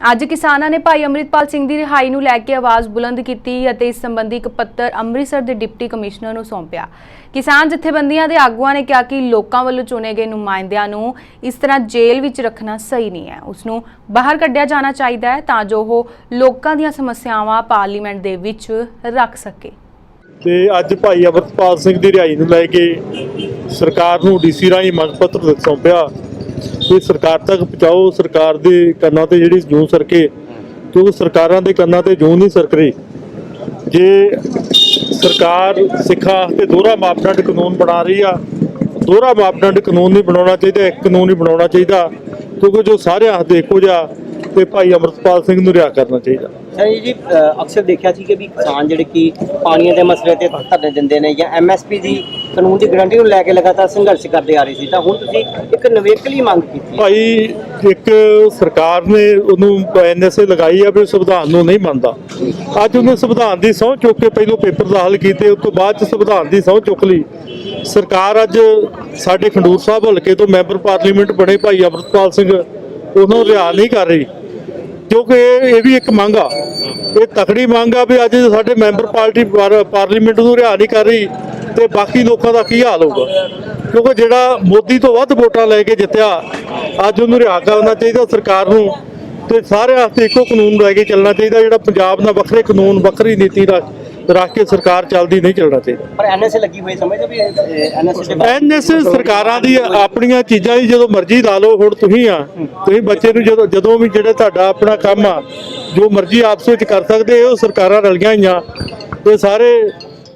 ਅੱਜ ਕਿਸਾਨਾਂ ਨੇ ਭਾਈ ਅੰਮ੍ਰਿਤਪਾਲ ਸਿੰਘ ਦੀ ਰਿਹਾਈ ਨੂੰ ਲੈ ਕੇ ਆਵਾਜ਼ ਬੁਲੰਦ ਕੀਤੀ ਅਤੇ ਇਸ ਸੰਬੰਧੀ ਇੱਕ ਪੱਤਰ ਅੰਮ੍ਰਿਤਸਰ ਦੇ ਡਿਪਟੀ ਕਮਿਸ਼ਨਰ ਨੂੰ ਸੌਂਪਿਆ। ਕਿਸਾਨ ਜਥੇਬੰਦੀਆਂ ਦੇ ਆਗੂਆਂ ਨੇ ਕਿਹਾ ਕਿ ਲੋਕਾਂ ਵੱਲੋਂ ਚੁਣੇ ਗਏ ਨੁਮਾਇੰਦਿਆਂ ਨੂੰ ਇਸ ਤਰ੍ਹਾਂ ਜੇਲ੍ਹ ਵਿੱਚ ਰੱਖਣਾ ਸਹੀ ਨਹੀਂ ਹੈ। ਉਸ ਨੂੰ ਬਾਹਰ ਕੱਢਿਆ ਜਾਣਾ ਚਾਹੀਦਾ ਹੈ ਤਾਂ ਜੋ ਉਹ ਲੋਕਾਂ ਦੀਆਂ ਸਮੱਸਿਆਵਾਂ ਪਾਰਲੀਮੈਂਟ ਦੇ ਵਿੱਚ ਰੱਖ ਸਕੇ। ਤੇ ਅੱਜ ਭਾਈ ਅਮਰਪਾਲ ਸਿੰਘ ਦੀ ਰਿਹਾਈ ਨੂੰ ਲੈ ਕੇ ਸਰਕਾਰ ਨੂੰ ਡੀਸੀ ਰਾਹੀਂ ਮੰਗ ਪੱਤਰ ਸੌਂਪਿਆ। ਕਿ ਸਰਕਾਰ ਤੱਕ ਪਹੁੰਚਾਓ, ਸਰਕਾਰ ਦੇ ਕੰਨਾਂ ਤੇ ਜਿਹੜੀ ਜੂੰ ਸਰਕੇ, ਕਿਉਂਕਿ ਸਰਕਾਰਾਂ ਦੇ ਕੰਨਾਂ ਤੇ ਜੂੰ ਨਹੀਂ ਸਰਕ ਰਹੀ। ਜੇ ਸਰਕਾਰ ਸਿੱਖਾਂ ਤੇ ਦੋਹਰਾ ਮਾਪਦੰਡ ਕਾਨੂੰਨ ਬਣਾ ਰਹੀ ਆ, ਦੋਹਰਾ ਮਾਪਦੰਡ ਕਾਨੂੰਨ ਨਹੀਂ ਬਣਾਉਣਾ ਚਾਹੀਦਾ, ਇੱਕ ਕਾਨੂੰਨ ਹੀ ਬਣਾਉਣਾ ਚਾਹੀਦਾ, ਕਿਉਂਕਿ ਜੋ ਸਾਰਿਆਂ ਹੱਥ ਦੇਖੋ ਜਿਹਾ ਤੇ ਭਾਈ ਅਮਰਪਾਲ ਸਿੰਘ ਨੂੰ ਰਿਹਾ ਕਰਨਾ ਚਾਹੀਦਾ। ਸਰ ਜੀ ਅਕਸਰ ਦੇਖਿਆ ਸੀ ਕਿ ਵੀ ਕਿਸਾਨ ਜਿਹੜੇ ਕਿ ਪਾਣੀਆਂ ਦੇ ਮਸਲੇ ਤੇ ਧਰਨੇ ਦਿੰਦੇ ਨੇ ਜਾਂ ਐਮਐਸਪੀ ਦੀ ਕਾਨੂੰਨ ਦੀ ਗਰੰਟੀ ਨੂੰ ਲੈ ਕੇ ਲਗਾਤਾਰ ਸੰਘਰਸ਼ ਕਰਦੇ ਆ ਰਹੇ ਸੀ। ਤਾਂ ਹੁਣ ਤੁਸੀਂ ਇੱਕ ਨਵੇਕਲੀ ਮੰਗ ਕੀਤੀ। ਭਾਈ ਇੱਕ ਸਰਕਾਰ ਨੇ ਉਹਨੂੰ ਐਨਐਸਏ ਲਗਾਈ ਆ ਵੀ ਸੰਵਿਧਾਨ ਨੂੰ ਨਹੀਂ ਮੰਨਦਾ। ਅੱਜ ਉਹਨੇ ਸੰਵਿਧਾਨ ਦੀ ਸਹੁੰ ਚੁੱਕ ਕੇ ਪਹਿਲੋਂ ਪੇਪਰ ਦਾਖਲ ਕੀਤੇ ਉਸ ਤੋਂ ਬਾਅਦ ਚ ਸੰਵਿਧਾਨ ਦੀ ਸਹੁੰ ਚੁੱਕ ਲਈ। ਸਰਕਾਰ ਅੱਜ ਸਾਡੇ ਖੰਡੂਰ ਸਾਹਿਬ ਹਲਕੇ ਤੋਂ ਮੈਂਬਰ ਪਾਰਲੀਮੈਂਟ ਬਣੇ ਭਾਈ ਅਮਰਪਾਲ ਸਿੰਘ। ਉਹਨੂੰ ਰਿਹਾ ਨਹੀਂ ਕਰ ਰਹੀ। ਕਿਉਂਕਿ ਇਹ ਇਹ ਵੀ ਇੱਕ ਮੰਗ ਆ। ਇਹ ਤਕੜੀ ਮੰਗ ਆ ਵੀ ਅੱਜ ਸਾਡੇ ਮੈਂਬਰ ਪਾਰਟੀ ਪਾਰਲੀਮੈਂਟ ਨੂੰ ਰਿਹਾ ਨਹੀਂ ਕਰ ਰਹੀ ਤੇ ਬਾਕੀ ਲੋਕਾਂ ਦਾ ਕੀ ਹਾਲ ਹੋਊਗਾ? ਕਿਉਂਕਿ ਜਿਹੜਾ ਮੋਦੀ ਤੋਂ ਵੱਧ ਵੋਟਾਂ ਲੈ ਕੇ ਜਿੱਤਿਆ, ਅੱਜ ਉਹਨੂੰ ਰਿਹਾ ਕਰਨਾ ਚਾਹੀਦਾ ਸਰਕਾਰ ਨੂੰ ਤੇ ਸਾਰੇ ਵਾਸਤੇ ਇੱਕੋ ਕਾਨੂੰਨ ਲੈ ਕੇ ਚੱਲਣਾ ਚਾਹੀਦਾ ਜਿਹੜਾ ਪੰਜਾਬ ਨਾਲ ਵੱਖਰੇ ਕਾਨੂੰਨ, ਵੱਖਰੀ ਨੀਤੀ ਰੱਖ ਰੱਖ ਕੇ ਸਰਕਾਰ ਚੱਲਦੀ ਨਹੀਂ ਚੱਲਣਾ ਚਾਹੀਦਾ। ਪਰ ਐਨਐਸਏ ਲੱਗੀ ਹੋਈ ਸਮਝਦੇ ਵੀ ਐਨਐਸਏ ਦੇ ਐਨਐਸਏ ਸਰਕਾਰਾਂ ਦੀ ਆਪਣੀਆਂ ਚੀਜ਼ਾਂ ਹੀ ਜਦੋਂ ਮਰਜ਼ੀ ਲਾ ਲਓ ਹੁਣ ਤੁਸੀਂ ਆ ਤੁਸੀਂ ਬੱਚੇ ਨੂੰ ਜਦੋਂ ਜਦੋਂ ਵੀ ਜਿਹੜਾ ਤੁਹਾਡਾ ਆਪਣਾ ਕੰਮ ਆ ਜੋ ਮਰਜ਼ੀ ਆਪਸ ਵਿੱਚ ਕਰ ਸਕਦੇ ਹੋ ਉਹ ਸਰਕਾਰਾਂ ਰਲੀਆਂ ਹੋਈਆਂ ਤੇ ਸਾਰੇ